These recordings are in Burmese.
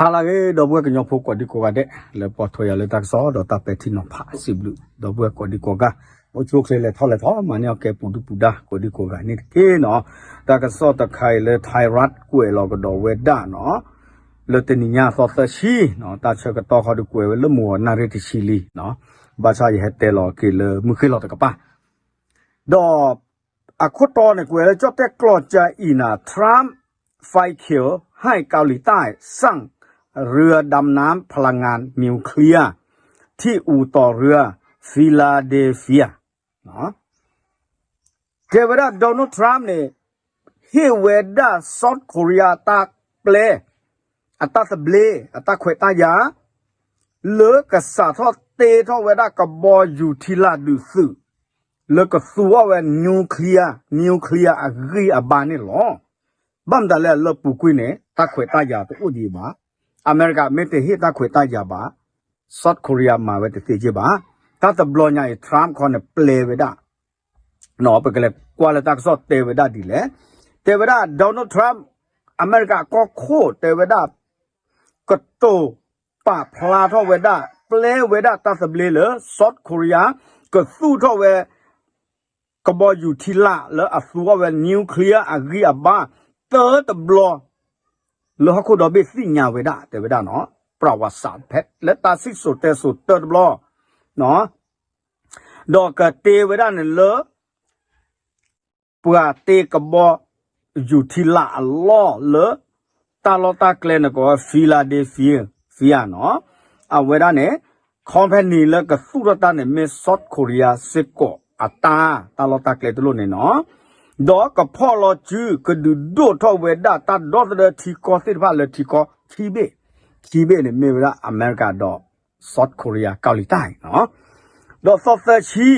ဟာလာကေတော့ဘွဲကညောဖို့ကဒီကောကတဲ့လေပေါ်ထွေရလေတက်စောတော့တပက်တီနော်ဖာစီဘလူတော့ဘွဲကဒီကောကမို့ချုပ်လေလေထော်လေထော်မနီယကပူဒူပူဒါကိုဒီကောကနိကေနော်တကစောတခိုင်လေထိုင်ရတ်ကွယ်လောက်တော့ဝေဒါနော်လတနိညာသောတရှိနော်တာချက်ကတော့ခါဒကွယ်လမောနာရတရှိလီနော်ဘာသာရဲ့တဲလောကေလမခေလောတကပါတော့အခုတော့နေကွယ်ကြော့တက်ကလော့ကြအီနာထရမ်ဖိုက်ခီယိုဟိုင်ကောလီတိုင်စန့် เรือดำน้ำพลังงานนิวเคลียร์ที่อู่ต่อเรือฟิลาเดลเฟียเนาะเทวดาโดนัลด์ทรัมป์เนี่ยเฮเวดาซอดโครียตาเปลอัตตาสเบลอัตตาเควตายาเลือกษาทอเตทอเวดากับออยู่ที่ลาดูซึเลือกสัวเวนิวเคลียร์นิวเคลียร์อะรีอบานี่หรอบัมดาเลเลปูกุยเนี่ยตาเควตายาตัวอุดีบา အမေရိကမေတ္တဟိတခွေတိုက်ကြပါဆော့ကိုရီးယားမှာပဲတည်ကြပါတတ်ဘလောညာထရမ်ခေါ်နေပလေဝဒနော်ပကလေကွာလတာဆော့တေဝဒဒီလေတေဝဒဒေါ်နယ်ထရမ်အမေရိကကောခိုတေဝဒကတိုပါဖလာထောဝဒပလေဝဒတတ်ဘလေလဆော့ကိုရီးယားကသူထောဝဲကဘောယူထီလာလအဆူဝဲနျူကလ িয়ার အဂီအဘာသတ်ဘလော lo ha ko do be si nya we da te we da no pra wa sa phet le ta si so te so te blo no do ka te we da ne lo pua te ka bo yu thi la lo le ta lo ta kle ne ko philadelphia phia no a we da ne company le ka su ra ta ne me south korea se ko ata ta lo ta kle to lo ne no တော့ကဖော်လို့ကျူကဒူဒိုထောဝဲဒါတာဒေါ်တဲ့တီကောစစ်ဖာလေတီကောချီဘေချီဘေနေမေရာအမေရိကတော့ဆော့ကိုရီးယားကောက်လီတိုင်းနော်တော့ဆော့ဖက်ချီ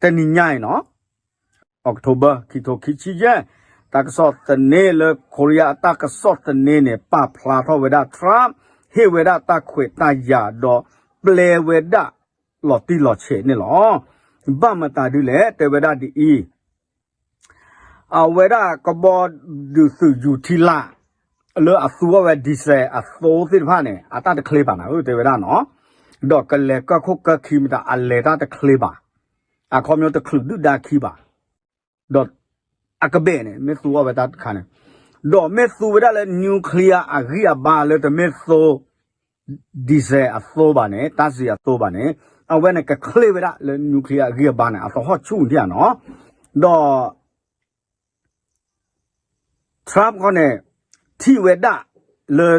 တနိညိုင်နော်အောက်တိုဘာကီတိုကီချီဂျန်တကဆော့တနေလေကိုရီးယားတကဆော့တနေနေပပလာထောဝဲဒါထရမ်ဟေဝဲဒါတခွေတယာတော့ပလေဝဲဒါလော်တီလော်ချေနေလော ဘာမတာဒူလေတေဝဲဒါဒီအီ a wera ko bo du su ju thi la lo a su wa di se a so si pha ne a ta de kle ba na ho de wera no do ka le ka kho ka khi mi ta a le ta de kle ba a kho myo de khlu du da khi ba do a ka be ne me su wa ba ta kha ne do me su wa da le nuclear a ri a ba le de me so di se a so ba ne ta si a so ba ne a we ne ka kle wa da le nuclear a ri a ba ne a so ho chu dia no do ทรัมป์เขาเนี่ยที่เวดาเลย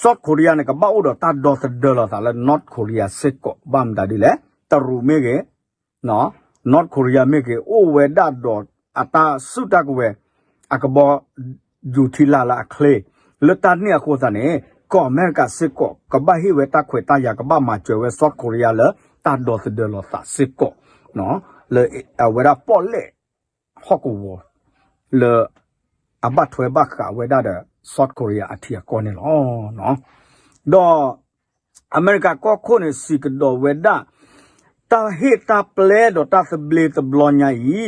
ซอดโครียเนี่ยก็บ้าอุดตาดอสเดลสาแล้วนอตโครียเซกก็บ้ามดาดิแหละตรูเมเกเนาะนอตโครียเมเกโอเวดาดออัตาสุตากเวอะกบออยู่ที่ลาละเคลเลตาเนี่ยโคซาเนี่ยก็อเมริกาเซกก็กบ้าฮิเวตาเควตายากบ้ามาเจอเวซอดโครียเลยตาดอสเดลสาเซกก็เนาะเลยเอาเวลาปอเล่ฮอกวอเลย အဘတ်ထွဲဘခဝေဒတဲ့ South Korea အထီကောနေလောနော်တော့အမေရိကကောခုနေစီကတော့ဝေဒတာဟေတာပလေတော့တာစဘလေတဘလောညာဤ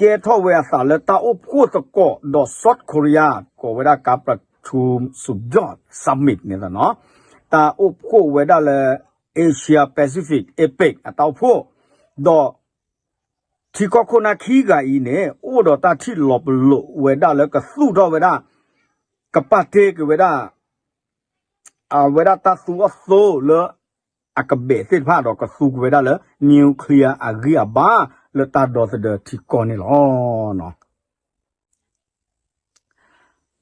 ကဲထောဝဲဆာလတာဥပကိုတကောတော့ South Korea ကိုဝေဒကပထုမစုဂျတ် summit နေတာနော်တာဥပကိုဝေဒလေ Asia Pacific EPIC အတောက်ဖို့တော့ ทีก็คนน่ะขี้กะอีเนี่ยโอ้ดอตาที่หลบโลเวดาแล้วก็สู้ดอเวดากะปะเทกเวดาอ่าเวดาตาสู้อโซเลอะกะเบสิพาดอกก็สู้เวดาเลนิวเคลียร์อะริอาบาเลตาดอสเดทีกอนี่ลอเนาะ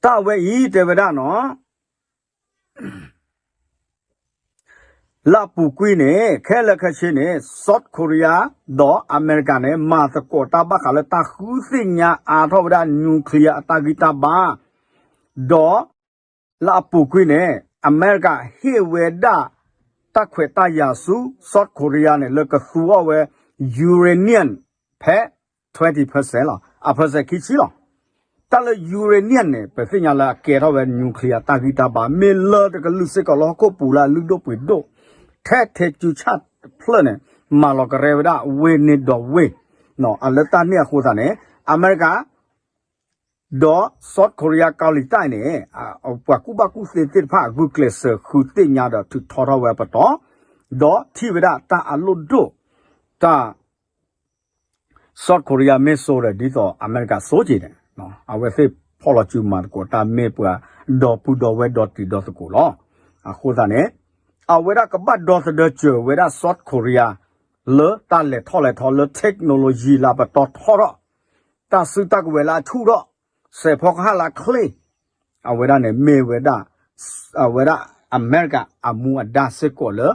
ตาเวอีเตเวดาเนาะ လာပူကွီနေခဲလက်ခချင်းနေဆော့ကိုရီးယားတော့အမေရိကန်နဲ့မာစကိုတာဘခါလတာခူးစညာအာထောဒနျူကလ িয়ার အတာဂီတာဘာတော့လာပူကွီနေအမေရိကဟေဝေဒတခွေတယာစုဆော့ကိုရီးယားနဲ့လကဆူဝဲယူရေနီယံဖဲ20%လားအဖစကီချီလားတလယူရေနီယံနဲ့ပစညာလာကဲတော့ဝဲနျူကလ িয়ার တာဂီတာဘာမေလာတကလူစစ်ကလောကိုပူလာလူတော့ပွေတော့ ထဲထဲကျူချတ်ဖလနဲ့မာလောကရေဝဒဝေနေတော့ဝေနော်အလတာเนี่ยခိုးတာနဲ့အမေရိက ဒေါ်ဆော့ကိုရီးယားကောလီတိုင်နေအပကူဘကူစေတိဖာဂုကလစခုတိညာတော့သူထော်ရဝဲပတော့ဒေါ်သီဝဒတာအလုဒိုတာ South Korea မေဆိုရဒီတော့အမေရိကစိုးကြည့်တယ်နော်အဝဲဖေဖော်လချူမန်ကိုတာမေပွာဒေါ်ပူဒေါ်ဝဲဒေါ်တီဒေါ်စကိုလောအခုသာနေ အဝဲရကပတ်ဒေါ်စဒချဝဲရ South Korea လေတာလေထော်လေထော်လေ technology လာပတော့ထော်ရတာစတက်ဝဲလာထူတော့စေဖောက်ဟာလာခလေအဝဲရနေမေဝဲတာအဝဲရအမေရိကအမူအဒါစစ်ကိုလေ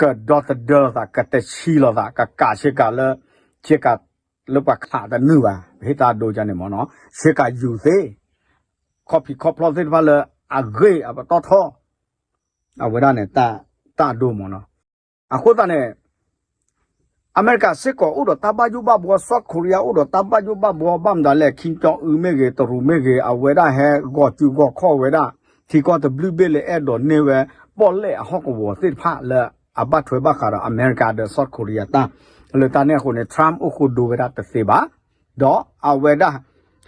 ကဒေါ်တဒေါ်တာကတချီလောတာကကာချေကလေချေကလပခါတနူပါဘေတာဒိုကြနေမနော်ချေကယူသေး copy copy လို့ပါလေအဂေအပတော်ထော အဝရနဲ့တာတာဒိုမနော်အခုတနဲ့အမေရိကစစ်ကောဥဒတဘယုဘဘောဆော့ကိုရီးယားဥဒတဘယုဘဘောဘမ်ဒါလေခင်တောဥမေကေတရူမေကေအဝရဟဲဂောတူဂောခေါ်ဝရဒီကောတဘလူးဘေလေအဲ့တော့နေဝဲပေါ်လေအဟော့ကောစစ်ဖာလေအဘထွေဘခါရအမေရိကတဲ့ဆော့ကိုရီးယားတာလေတနဲ့ခုနေထရမ်အခုဒိုဝရတစေပါတော့အဝရ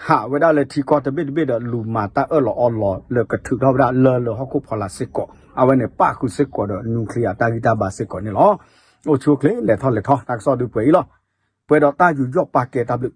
ဟာဝရလေတီကောတဘစ်ဘစ်လူမာတာအလောအလောလေကထုတော့ရလေလေဟော့ကိုဖလာစစ်ကော awane pa ku se ko do nuclear ta gita ba se ko ni lo o chu kle le tho le tho tak so du pwe lo pwe do ta ju yo pa ke ta blu